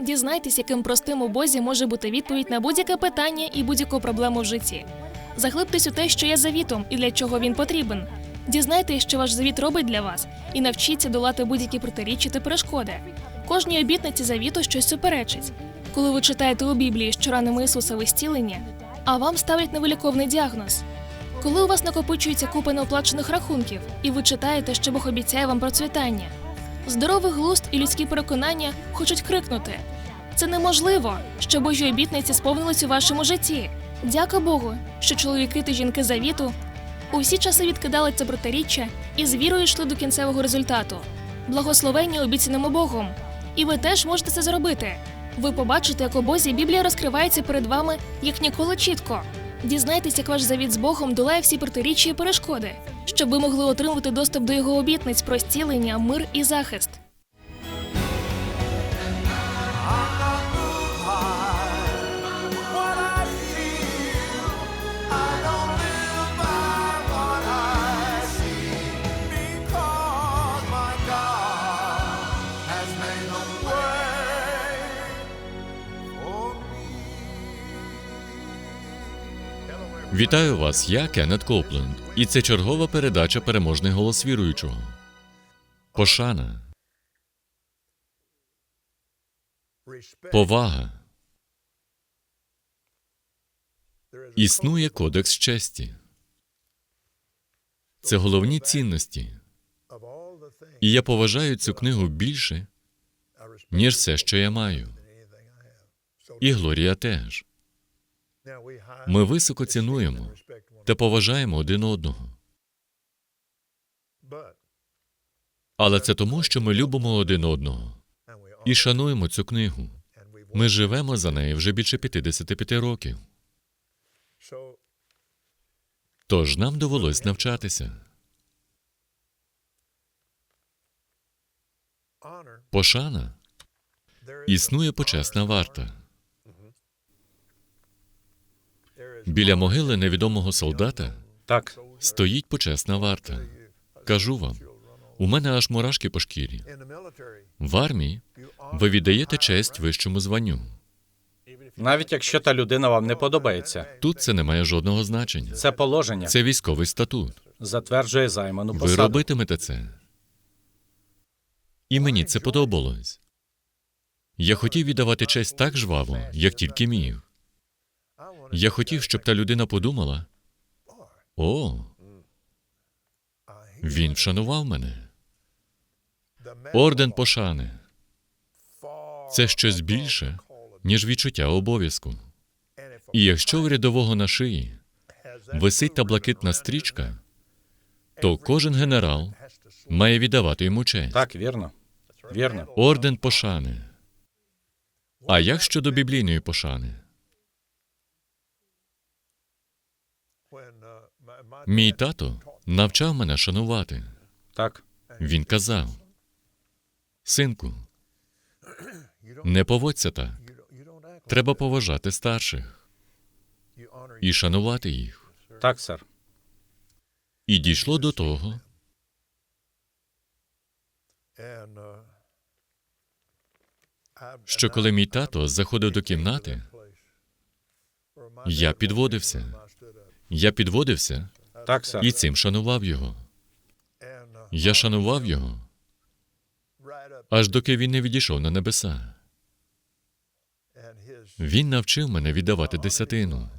Дізнайтесь, яким простим у Бозі може бути відповідь на будь-яке питання і будь-яку проблему в житті. Заглибтесь у те, що є завітом і для чого він потрібен. Дізнайтесь, що ваш завіт робить для вас, і навчіться долати будь-які протиріччя та перешкоди. Кожній обітниці завіту щось суперечить. Коли ви читаєте у Біблії, що ранами Ісуса ви а вам ставлять невиліковний діагноз. Коли у вас накопичується купа неоплачених рахунків, і ви читаєте, що Бог обіцяє вам процвітання. Здоровий глузд і людські переконання хочуть крикнути: це неможливо, що Божі обітниці сповнились у вашому житті. Дяка Богу, що чоловіки та жінки завіту у всі часи відкидали це протиріччя і з вірою йшли до кінцевого результату. Благословення обіцяному Богом. І ви теж можете це зробити. Ви побачите, як у Бозі Біблія розкривається перед вами як ніколи чітко. Дізнайтесь, як ваш завіт з Богом долає всі протиріччя і перешкоди, щоб ви могли отримати доступ до його обітниць про зцілення, мир і захист. Вітаю вас, я Кеннет Копленд, і це чергова передача Переможний голос віруючого. Пошана, повага. Існує кодекс честі. Це головні цінності. І я поважаю цю книгу більше, ніж все, що я маю. І Глорія теж. Ми високо цінуємо та поважаємо один одного. Але це тому, що ми любимо один одного і шануємо цю книгу. Ми живемо за нею вже більше 55 років. Тож нам довелось навчатися. Пошана існує почесна варта. Біля могили невідомого солдата Так, стоїть почесна варта. Кажу вам, у мене аж мурашки по шкірі. В армії ви віддаєте честь вищому званню. навіть якщо та людина вам не подобається, Тут це не має жодного значення. це положення Це військовий статут. затверджує займану Ви робитимете це. І мені це подобалось. Я хотів віддавати честь так жваво, як тільки міг. Я хотів, щоб та людина подумала: о, він вшанував мене. Орден пошани це щось більше, ніж відчуття обов'язку. І якщо в рядового на шиї висить та блакитна стрічка, то кожен генерал має віддавати йому честь. Так, вірно. Вірно. Орден пошани. А як щодо біблійної пошани? Мій тато навчав мене шанувати. Так. Він казав: Синку, не поводься так. Треба поважати старших і шанувати їх. Так, сер. І дійшло до того, що коли мій тато заходив до кімнати, я підводився. Я підводився Так, сер. і цим шанував його. Я шанував його, аж доки він не відійшов на небеса. Він навчив мене віддавати десятину.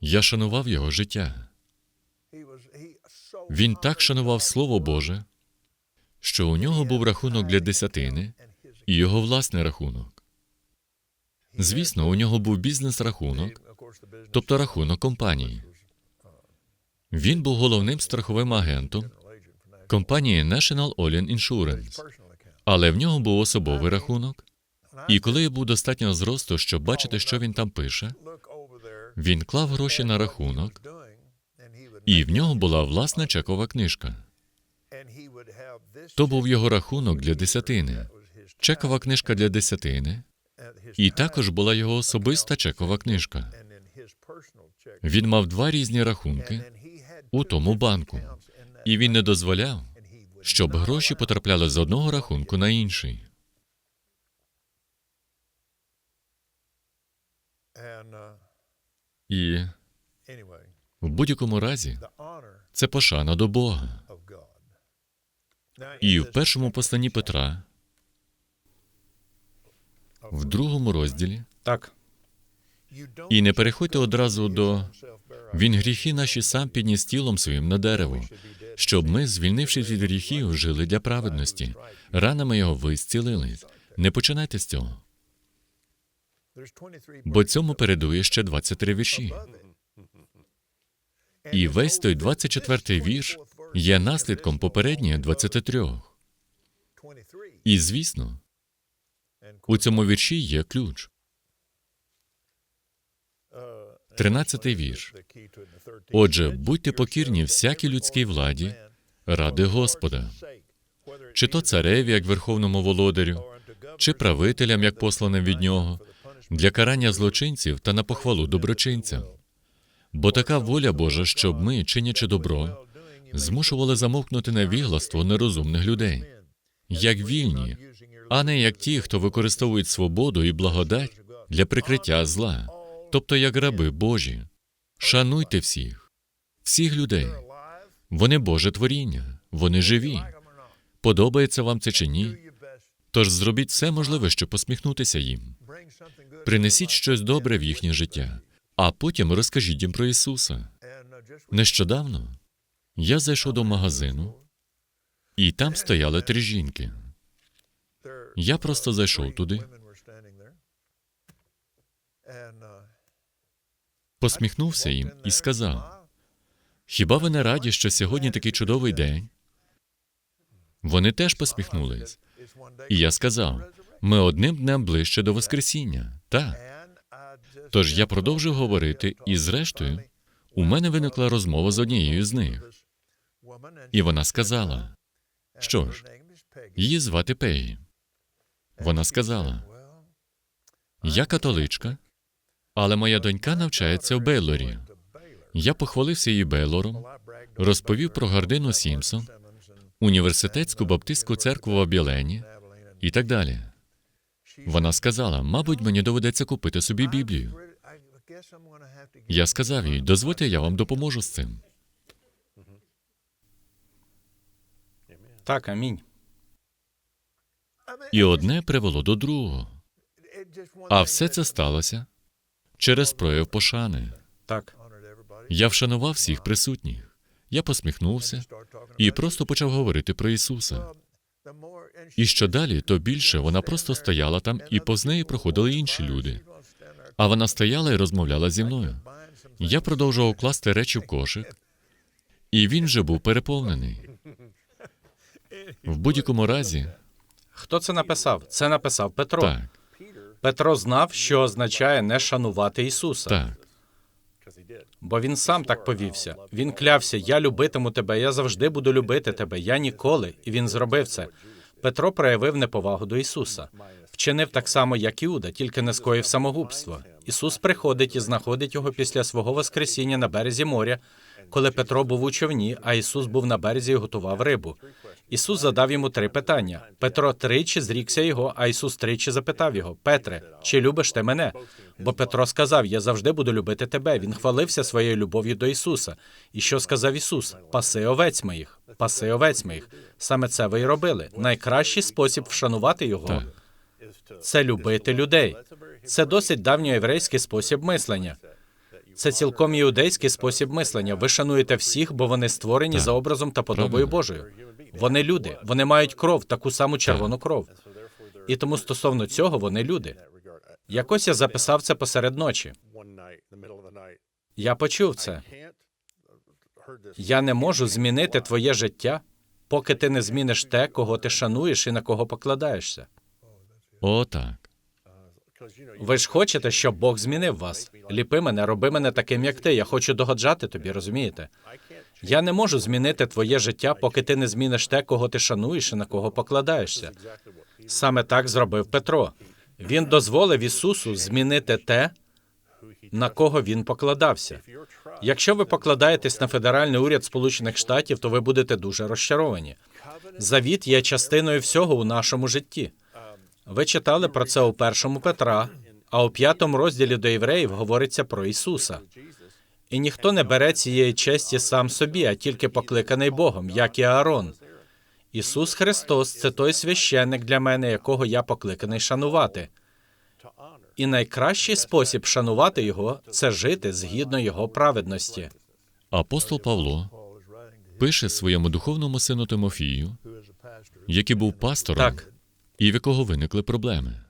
Я шанував його життя. Він так шанував Слово Боже, що у нього був рахунок для десятини і його власний рахунок. Звісно, у нього був бізнес-рахунок, тобто рахунок компанії. Він був головним страховим агентом компанії National Alien Insurance, але в нього був особовий рахунок. І коли я був достатньо зросту, щоб бачити, що він там пише, він клав гроші на рахунок, і в нього була власна чекова книжка. То був його рахунок для десятини, чекова книжка для десятини, і також була його особиста чекова книжка. Він мав два різні рахунки у тому банку, і він не дозволяв, щоб гроші потрапляли з одного рахунку на інший. І в будь-якому разі це пошана до Бога. І в першому посланні Петра, в другому розділі, так. І не переходьте одразу до він гріхи наші сам підніс тілом своїм на дерево, щоб ми, звільнившись від гріхів, жили для праведності. Ранами його ви зцілились. Не починайте з цього, бо цьому передує ще 23 вірші. І весь той 24 вірш є наслідком попередніх 23. 23. І, звісно, у цьому вірші є ключ. 13 вірш. the key to it in the 13th. Отже, будьте покірні всякій людській владі ради Господа, чи то цареві, як верховному володарю, чи правителям, як посланим від нього, для карання злочинців та на похвалу доброчинцям. Бо така воля Божа, щоб ми, чинячи добро, змушували замовкнути невігластво нерозумних людей, як вільні, а не як ті, хто використовують свободу і благодать для прикриття зла, тобто як раби Божі. Шануйте всіх, всіх людей. Вони Боже творіння, вони живі. Подобається вам це чи ні? Тож зробіть все можливе, щоб посміхнутися їм. Принесіть щось добре в їхнє життя, а потім розкажіть їм про Ісуса. Нещодавно я зайшов до магазину, і там стояли три жінки. Я просто зайшов туди, посміхнувся їм і сказав: Хіба ви не раді, що сьогодні такий чудовий день? Вони теж посміхнулись. І я сказав: ми одним днем ближче до Воскресіння. Так. Тож я продовжив говорити, і зрештою, у мене виникла розмова з однією з них. І вона сказала: Що ж, її звати Пегі. Вона сказала: Я католичка, але моя донька навчається в Бейлорі. Я похвалився її Бейлором, розповів про Гардину Сімпсон, університетську баптистську церкву в Абілені і так далі. Вона сказала: мабуть, мені доведеться купити собі Біблію. Я сказав їй, дозвольте, я вам допоможу з цим. так, амінь. І одне привело до другого. А все це сталося через прояв пошани. Так, Я вшанував всіх присутніх. Я посміхнувся і просто почав говорити про Ісуса. І що далі, то більше вона просто стояла там, і повз неї проходили інші люди. А вона стояла і розмовляла зі мною. Я продовжував класти речі в кошик, і він вже був переповнений. В будь-якому разі, хто це написав? Це написав Петро. так, Петро знав, що означає не шанувати Ісуса, так, бо він сам так повівся. Він клявся: Я любитиму тебе, я завжди буду любити тебе, я ніколи. І він зробив це. Петро проявив неповагу до Ісуса, вчинив так само, як Іуда, тільки не скоїв самогубство. Ісус приходить і знаходить його після свого воскресіння на березі моря, коли Петро був у човні, а Ісус був на березі і готував рибу. Ісус задав йому три питання. Петро тричі зрікся його, а Ісус тричі запитав його: Петре, чи любиш ти мене? Бо Петро сказав: Я завжди буду любити тебе. Він хвалився своєю любов'ю до Ісуса. І що сказав Ісус? Паси овець моїх, паси овець моїх. Саме це ви й робили. Найкращий спосіб вшанувати його так. це любити людей. Це досить давньоєврейський спосіб мислення. Це цілком іудейський спосіб мислення. Ви шануєте всіх, бо вони створені Так. за образом та подобою Правильно. Божою. Вони люди, вони мають кров, таку саму червону кров. І тому стосовно цього вони люди. Якось я записав це посеред ночі. Я почув це. Я не можу змінити твоє життя, поки ти не зміниш те, кого ти шануєш і на кого покладаєшся. О, так. Ви ж хочете, щоб Бог змінив вас. Ліпи мене, роби мене таким, як ти. Я хочу догоджати тобі, розумієте? Я не можу змінити твоє життя, поки ти не зміниш те, кого ти шануєш і на кого покладаєшся. Саме так зробив Петро. Він дозволив Ісусу змінити те, на кого він покладався. Якщо ви покладаєтесь на федеральний уряд Сполучених Штатів, то ви будете дуже розчаровані. Завіт є частиною всього у нашому житті. Ви читали про це у першому Петра, А у п'ятому розділі до євреїв говориться про Ісуса. І ніхто не бере цієї честі сам собі, а тільки покликаний Богом, як і Аарон. Ісус Христос це той священник для мене, якого я покликаний шанувати. І найкращий спосіб шанувати його це жити згідно його праведності. Апостол Павло пише своєму духовному сину Тимофію, який був пастором, Так, і в якого виникли проблеми.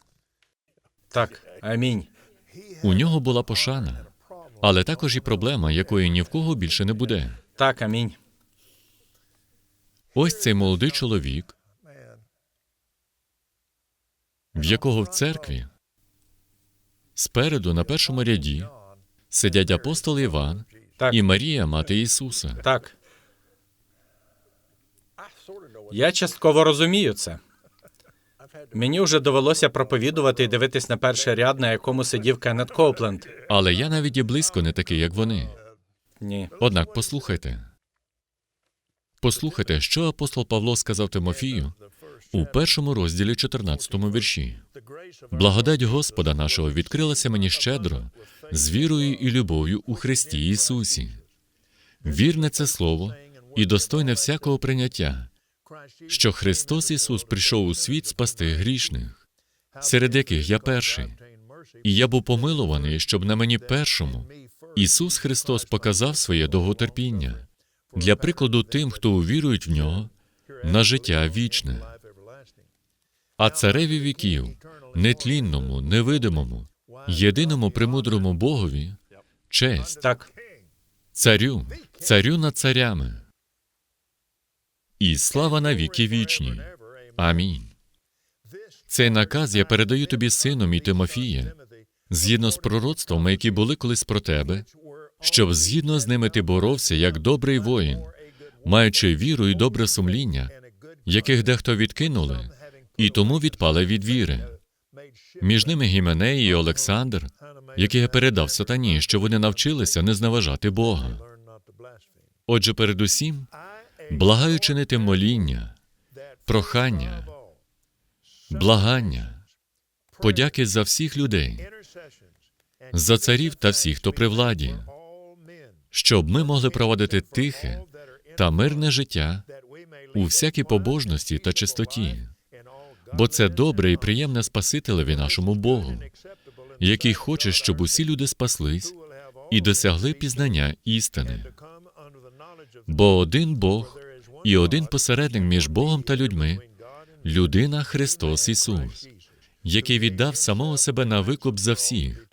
так, амінь. У нього була пошана, але також і проблема, якої ні в кого більше не буде. Так, амінь. Ось цей молодий чоловік, в якого в церкві спереду на першому ряді сидять апостол Іван Так, і Марія, мати Ісуса. так. Я частково розумію це. Мені вже довелося проповідувати і дивитись на перший ряд, на якому сидів Кеннет Коупленд. Але я навіть і близько не такий, як вони. Ні. Однак послухайте. Послухайте, що апостол Павло сказав Тимофію у першому розділі 14 вірші. Благодать Господа нашого відкрилася мені щедро, з вірою і любов'ю у Христі Ісусі. Вірне це слово і достойне всякого прийняття, що Христос Ісус прийшов у світ спасти грішних, серед яких я перший. І я був помилуваний, щоб на мені першому Ісус Христос показав своє довготерпіння для прикладу тим, хто увірують в нього на життя вічне. А цареві віків, нетлінному, невидимому, єдиному премудрому Богові, честь, Так, царю, царю над царями. І слава на віки вічні. Амінь. Цей наказ я передаю тобі сину мій Тимофія, згідно з пророцтвами, які були колись про тебе, щоб згідно з ними ти боровся як добрий воїн, маючи віру і добре сумління, яких дехто відкинули, і тому відпали від віри. Між ними Гіменей і Олександр, яких я передав сатані, що вони навчилися не зневажати Бога. Отже, передусім, благаю чинити моління, прохання, благання, подяки за всіх людей, за царів та всіх, хто при владі, щоб ми могли проводити тихе та мирне життя у всякій побожності та чистоті, бо це добре і приємне Спасителеві нашому Богу, який хоче, щоб усі люди спаслись і досягли пізнання істини. Бо один Бог і один посередник між Богом та людьми людина Христос Ісус, який віддав самого себе на викуп за всіх.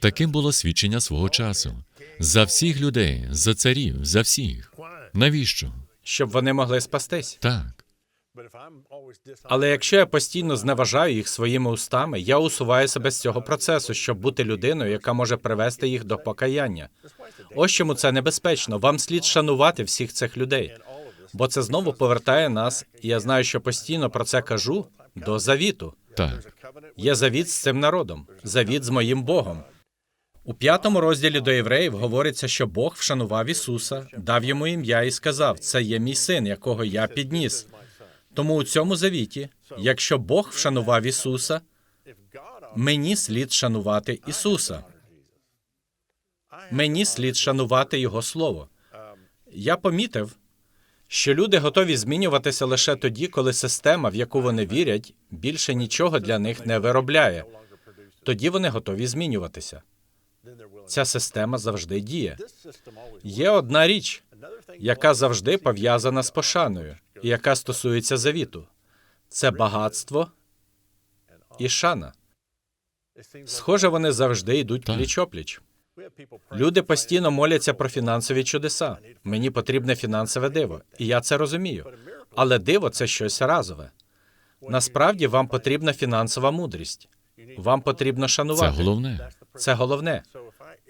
Таким було свідчення свого часу. За всіх людей, за царів, за всіх. Навіщо? щоб вони могли спастись. Так. Але якщо я постійно зневажаю їх своїми устами, я усуваю себе з цього процесу, щоб бути людиною, яка може привести їх до покаяння. Ось чому це небезпечно. Вам слід шанувати всіх цих людей, бо це знову повертає нас, і я знаю, що постійно про це кажу, до завіту. Так. Є завіт з цим народом, завіт з моїм Богом. У п'ятому розділі до євреїв говориться, що Бог вшанував Ісуса, дав йому ім'я і сказав: Це є мій син, якого я підніс. Тому у цьому завіті, якщо Бог вшанував Ісуса, мені слід шанувати Ісуса. Мені слід шанувати Його Слово. Я помітив, що люди готові змінюватися лише тоді, коли система, в яку вони вірять, більше нічого для них не виробляє. Тоді вони готові змінюватися. Ця система завжди діє. Є одна річ, яка завжди пов'язана з пошаною, яка стосується завіту. Це багатство і шана. Схоже, вони завжди йдуть Так. пліч-опліч. Люди постійно моляться про фінансові чудеса. Мені потрібне фінансове диво, і я це розумію. Але диво це щось разове. Насправді вам потрібна фінансова мудрість. Вам потрібно Це шанувати. головне. Це головне.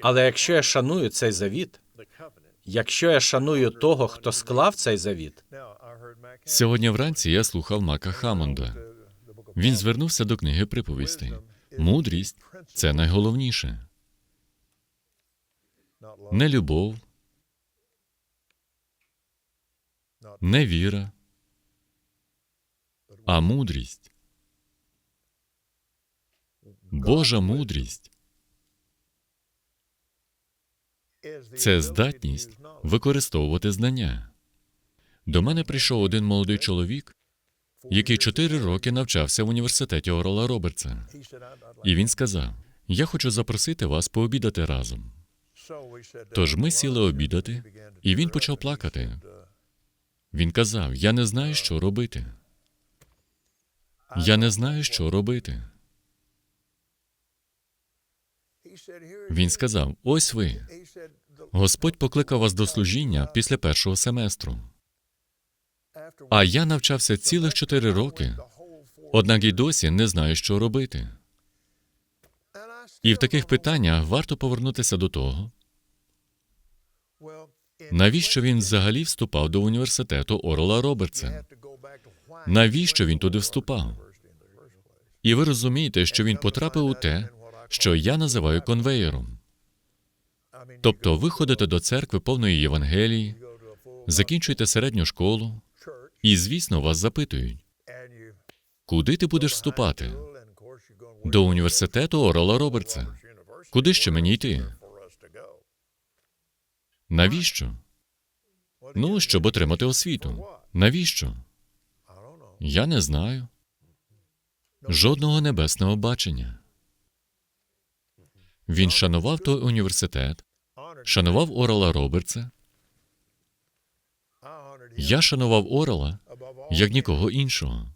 Але якщо я шаную цей завіт, якщо я шаную того, хто склав цей завіт, Сьогодні вранці я слухав Мака Хамонда. Він звернувся до книги приповістей. Мудрість це найголовніше. Не любов, не віра, а мудрість. Божа мудрість це здатність використовувати знання. До мене прийшов один молодий чоловік, який чотири роки навчався в університеті Орола Робертса. І він сказав: Я хочу запросити вас пообідати разом. Тож ми сіли обідати, і він почав плакати. Він казав: Я не знаю, що робити. Я не знаю, що робити. Він сказав: Ось ви. Господь покликав вас до служіння після першого семестру. А я навчався цілих чотири роки, однак і досі не знаю, що робити. І в таких питаннях варто повернутися до того, навіщо він взагалі вступав до університету Орола Робертса. Навіщо він туди вступав? І ви розумієте, що він потрапив у те, що я називаю конвеєром. Тобто ви ходите до церкви повної Євангелії, закінчуєте середню школу, і, звісно, вас запитують, куди ти будеш вступати? До університету Орола Робертса. Куди ще мені йти? Навіщо? Ну, щоб отримати освіту. Навіщо? Я не знаю. Жодного небесного бачення. Він шанував той університет, шанував Орела Робертса. Я шанував Орела як нікого іншого.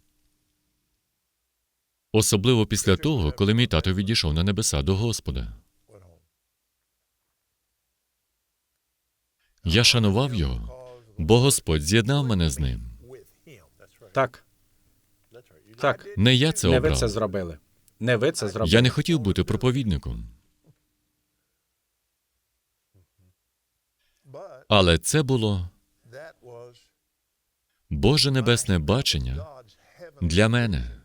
Особливо після того, коли мій тато відійшов на небеса до Господа. Я шанував його, бо Господь з'єднав мене з ним. Так. Так. Не я це Не ви це зробили. Не ви це зробили. Я не хотів бути проповідником, але це було Боже небесне бачення для мене.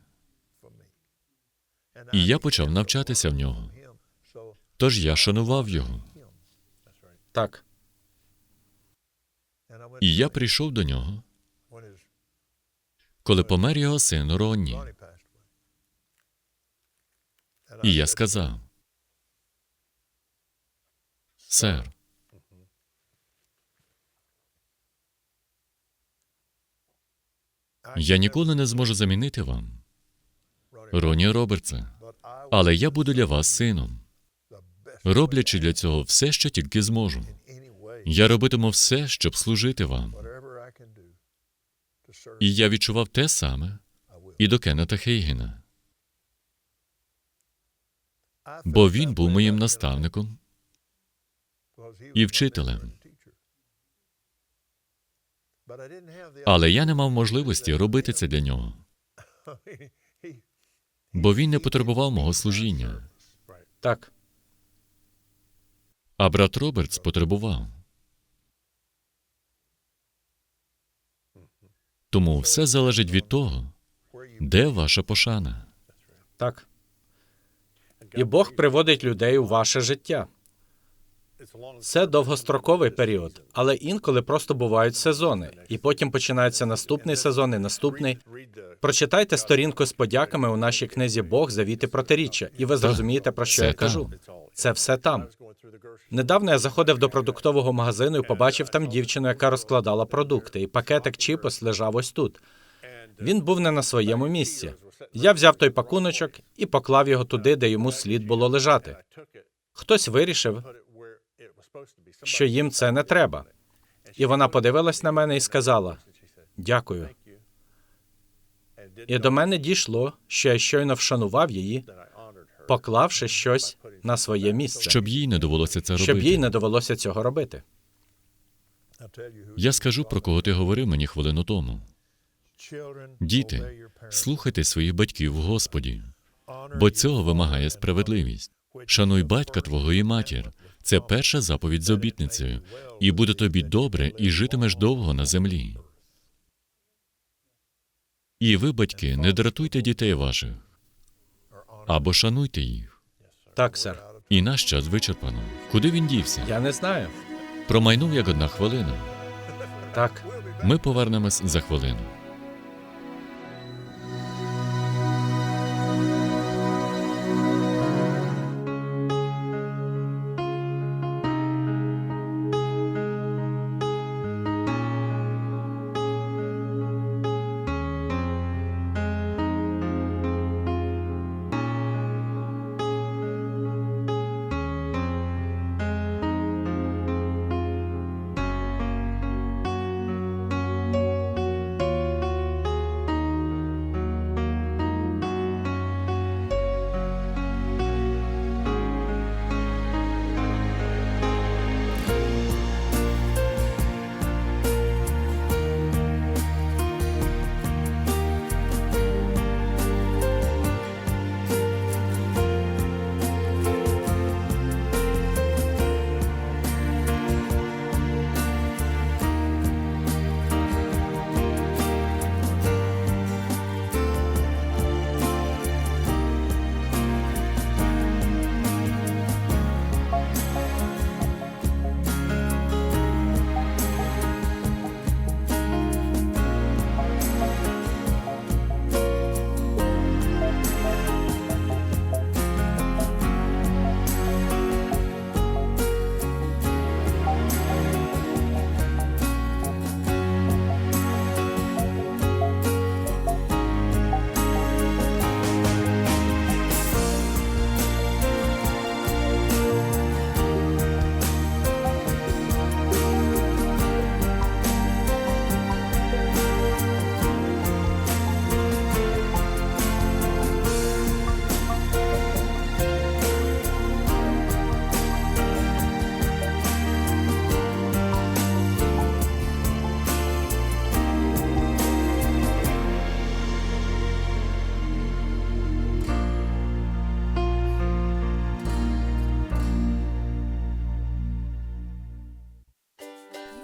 І я почав навчатися в нього. Тож я шанував його. Так. І я прийшов до нього, коли помер його син Ронні. І я сказав: Сер, я ніколи не зможу замінити вам Роні Робертса, але я буду для вас сином, роблячи для цього все, що тільки зможу. Я робитиму все, щоб служити вам. І я відчував те саме і до Кеннета Хейгена, бо він був моїм наставником і вчителем. Але я не мав можливості робити це для нього, бо він не потребував мого служіння. Так. А брат Робертс потребував. Тому все залежить від того, де ваша пошана. Так. І Бог приводить людей у ваше життя. Це довгостроковий період, але інколи просто бувають сезони, і потім починається наступний сезон і наступний. Прочитайте сторінку з подяками у нашій книзі Бог завіти протиріччя, і ви зрозумієте, про що Це я там. кажу. Це все там. Недавно я заходив до продуктового магазину і побачив там дівчину, яка розкладала продукти, і пакетик чіпос лежав ось тут. Він був не на своєму місці. Я взяв той пакуночок і поклав його туди, де йому слід було лежати. Хтось вирішив, що їм це не треба. І вона подивилась на мене і сказала: Дякую. І до мене дійшло, що я щойно вшанував її, поклавши щось на своє місце, Щоб їй не довелося це робити. щоб їй не довелося цього робити. Я скажу, про кого ти говорив мені хвилину тому. Діти, слухайте своїх батьків в Господі, бо цього вимагає справедливість. Шануй батька твого і матір. Це перша заповідь з обітницею, і буде тобі добре, і житимеш довго на землі. І ви, батьки, не дратуйте дітей ваших або шануйте їх. Так, сер. І наш час вичерпано. Куди він дівся? Я не знаю. Промайнув як одна хвилина. Так. Ми повернемось за хвилину.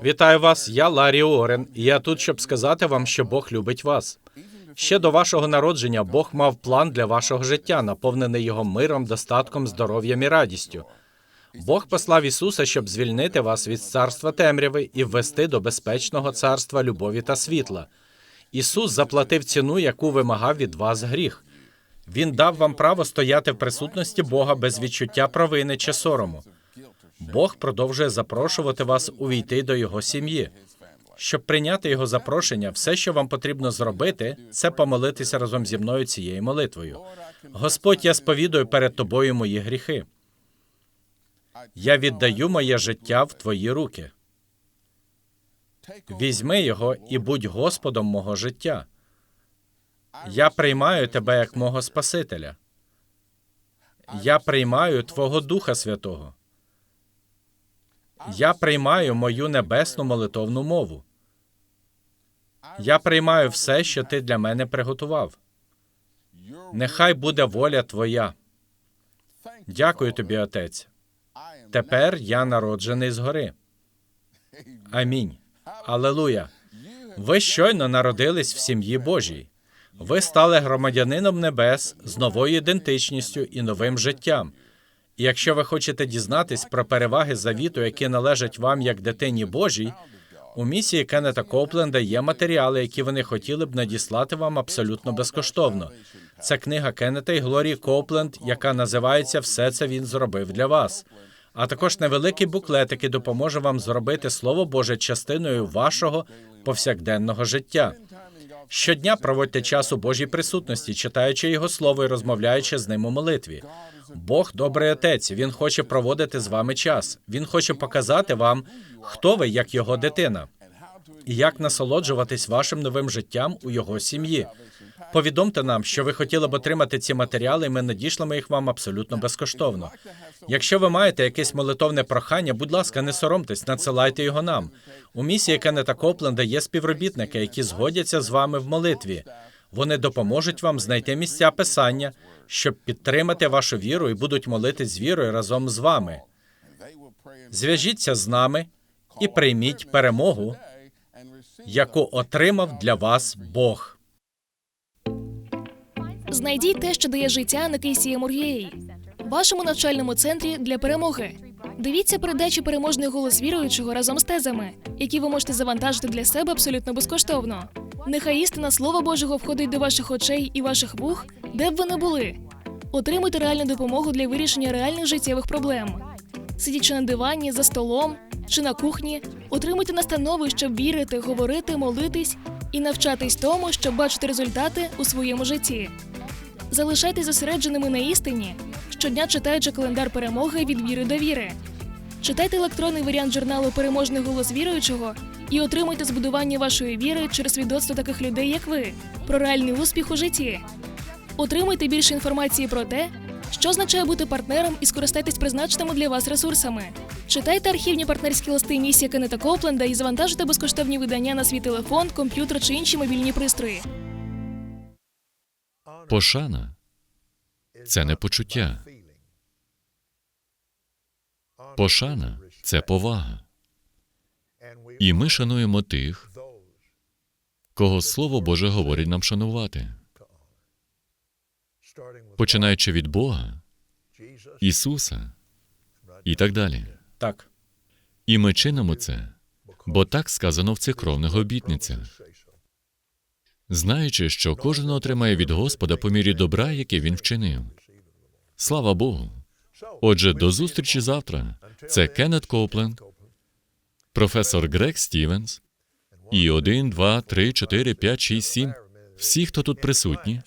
Вітаю вас, я Ларі Орен, і я тут, щоб сказати вам, що Бог любить вас. Ще до вашого народження Бог мав план для вашого життя, наповнений його миром, достатком, здоров'ям і радістю. Бог послав Ісуса, щоб звільнити вас від царства темряви і ввести до безпечного царства любові та світла. Ісус заплатив ціну, яку вимагав від вас гріх. Він дав вам право стояти в присутності Бога без відчуття провини чи сорому. Бог продовжує запрошувати вас увійти до його сім'ї. Щоб прийняти його запрошення, все, що вам потрібно зробити, це помолитися разом зі мною цією молитвою. Господь, я сповідую перед тобою мої гріхи. Я віддаю моє життя в твої руки. Візьми його і будь Господом мого життя. Я приймаю тебе як мого Спасителя. Я приймаю Твого Духа Святого. Я приймаю мою небесну молитовну мову. Я приймаю все, що ти для мене приготував. Нехай буде воля Твоя. Дякую тобі, Отець. Тепер я народжений згори. Амінь. Алелуя. Ви щойно народились в сім'ї Божій. Ви стали громадянином небес з новою ідентичністю і новим життям. Якщо ви хочете дізнатись про переваги завіту, які належать вам як дитині Божій, у місії Кеннета Копленда є матеріали, які вони хотіли б надіслати вам абсолютно безкоштовно. Це книга Кеннета і Глорії Копленд, яка називається Все це він зробив для вас. А також невеликий буклет, який допоможе вам зробити Слово Боже частиною вашого повсякденного життя. Щодня проводьте час у Божій присутності, читаючи його слово і розмовляючи з ним у молитві. Бог добрий отець. Він хоче проводити з вами час. Він хоче показати вам, хто ви як його дитина, і як насолоджуватись вашим новим життям у його сім'ї. Повідомте нам, що ви хотіли б отримати ці матеріали, і ми надішлемо їх вам абсолютно безкоштовно. Якщо ви маєте якесь молитовне прохання, будь ласка, не соромтесь, надсилайте його нам. У місії Кеннета Копленда є співробітники, які згодяться з вами в молитві. Вони допоможуть вам знайти місця писання, щоб підтримати вашу віру і будуть молитись з вірою разом з вами. Зв'яжіться з нами і прийміть перемогу, яку отримав для вас Бог. Знайдіть те, що дає життя на KCM.org.ua, вашому навчальному центрі для перемоги. Дивіться передачі переможний голос віруючого разом з тезами, які ви можете завантажити для себе абсолютно безкоштовно. Нехай істина Слова Божого входить до ваших очей і ваших вух, де б ви не були. Отримуйте реальну допомогу для вирішення реальних життєвих проблем. Сидячи на дивані, за столом чи на кухні, отримуйте настанови, щоб вірити, говорити, молитись і навчатись тому, щоб бачити результати у своєму житті. Залишайтесь зосередженими на істині, щодня читаючи календар перемоги від віри до віри. Читайте електронний варіант журналу Переможний голос віруючого і отримуйте збудування вашої віри через свідоцтво таких людей, як ви, про реальний успіх у житті. Отримуйте більше інформації про те, що означає бути партнером і скористайтесь призначеними для вас ресурсами. Читайте архівні партнерські листи місії Кеннета Копленда і завантажуйте безкоштовні видання на свій телефон, комп'ютер чи інші мобільні пристрої. Пошана це не почуття. Пошана це повага. І ми шануємо тих, кого Слово Боже говорить нам шанувати, починаючи від Бога, Ісуса і так далі. Так, І ми чинимо це, бо так сказано в цих кровних обітницях, знаючи, що кожен отримає від Господа по мірі добра, яке він вчинив. Слава Богу. Отже, до зустрічі завтра. Це Кеннет Копленд, професор Грег Стівенс і 1, 2, 3, 4, 5, 6, 7. Всі, хто тут присутні.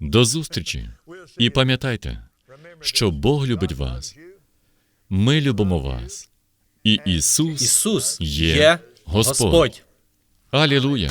До зустрічі. І пам'ятайте, що Бог любить вас. Ми любимо вас. І Ісус, Ісус Є. Господь. Алілуя!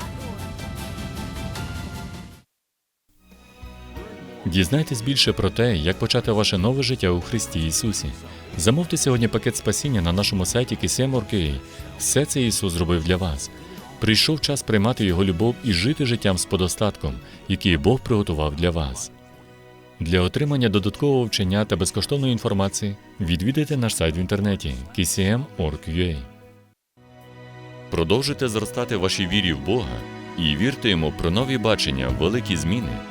Дізнайтесь більше про те, як почати ваше нове життя у Христі Ісусі. Замовте сьогодні пакет спасіння на нашому сайті KSM.org.ua. Все це Ісус зробив для вас. Прийшов час приймати Його любов і жити життям з подостатком, який Бог приготував для вас. Для отримання додаткового вчення та безкоштовної інформації відвідайте наш сайт в інтернеті kcm.org.ua. Продовжуйте зростати вашій вірі в Бога і вірте йому про нові бачення, великі зміни